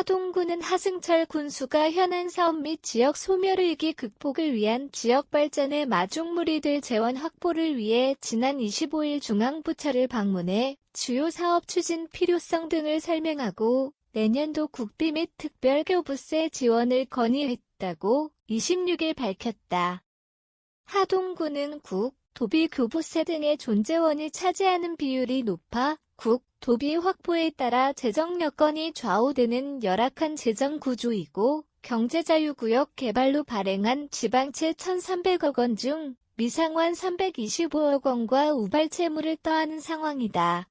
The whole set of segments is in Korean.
하동군은 하승철 군수가 현안 사업 및 지역 소멸위기 극복을 위한 지역 발전의 마중물이 될 재원 확보를 위해 지난 25일 중앙부처를 방문해 주요 사업 추진 필요성 등을 설명하고 내년도 국비 및 특별교부세 지원을 건의했다고 26일 밝혔다. 하동군은 국, 도비 교부세 등의 존재원이 차지하는 비율이 높아 국, 도비 확보에 따라 재정 여건이 좌우되는 열악한 재정 구조이고 경제자유구역 개발로 발행한 지방채 1,300억 원 중 미상환 325억 원과 우발 채무를 떠안은 상황이다.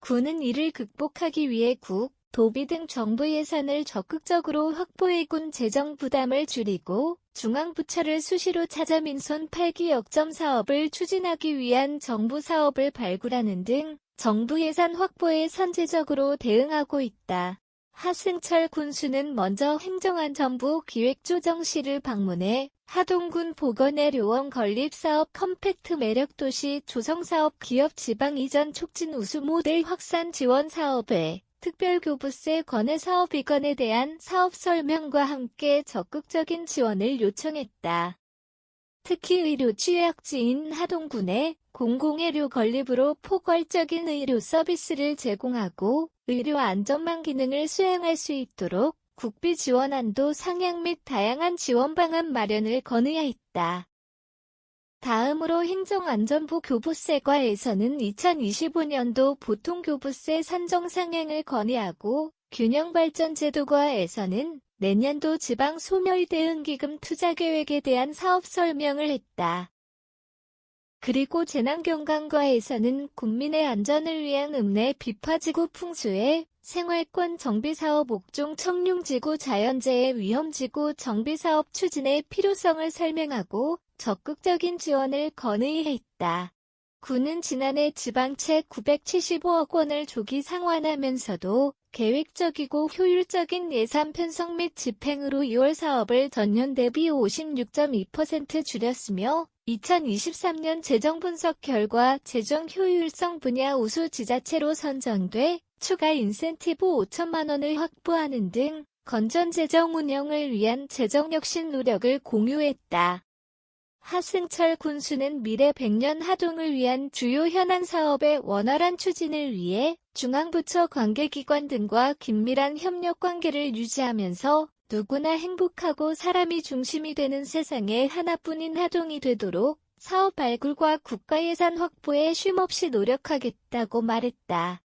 군은 이를 극복하기 위해 국, 도비 등 정부 예산을 적극적으로 확보해 군 재정 부담을 줄이고 중앙부처를 수시로 찾아 민선 8기 역점 사업을 추진하기 위한 정부 사업을 발굴하는 등 정부 예산 확보에 선제적으로 대응하고 있다. 하승철 군수는 먼저 행정안전부 기획조정실을 방문해 하동군 보건의 료원 건립사업 컴팩트 매력도시 조성사업 기업 지방 이전 촉진 우수 모델 확산 지원 사업에 특별교부세 건의 사업 이건에 대한 사업 설명과 함께 적극적인 지원을 요청했다. 특히 의료 취약지인 하동군에 공공의료 건립으로 포괄적인 의료 서비스를 제공하고 의료 안전망 기능을 수행할 수 있도록 국비 지원안도 상향 및 다양한 지원 방안 마련을 건의하였다. 다음으로 행정안전부 교부세과에서는 2025년도 보통교부세 산정 상향을 건의하고 균형발전제도과에서는 내년도 지방 소멸대응기금 투자계획에 대한 사업 설명을 했다. 그리고 재난경관과에서는 국민의 안전을 위한 읍내 비파지구 풍수의 생활권 정비사업 옥종 청룡지구 자연재해 위험지구 정비사업 추진의 필요성을 설명하고 적극적인 지원을 건의했다. 군은 지난해 지방채 975억 원을 조기 상환하면서도 계획적이고 효율적인 예산 편성 및 집행으로 2월 사업을 전년 대비 56.2% 줄였으며 2023년 재정 분석 결과 재정 효율성 분야 우수 지자체로 선정돼 추가 인센티브 5천만 원을 확보하는 등 건전 재정 운영을 위한 재정 혁신 노력을 공유했다. 하승철 군수는 미래 100년 하동을 위한 주요 현안 사업의 원활한 추진을 위해 중앙부처 관계기관 등과 긴밀한 협력 관계를 유지하면서 누구나 행복하고 사람이 중심이 되는 세상에 하나뿐인 하동이 되도록 사업 발굴과 국가 예산 확보에 쉼없이 노력하겠다고 말했다.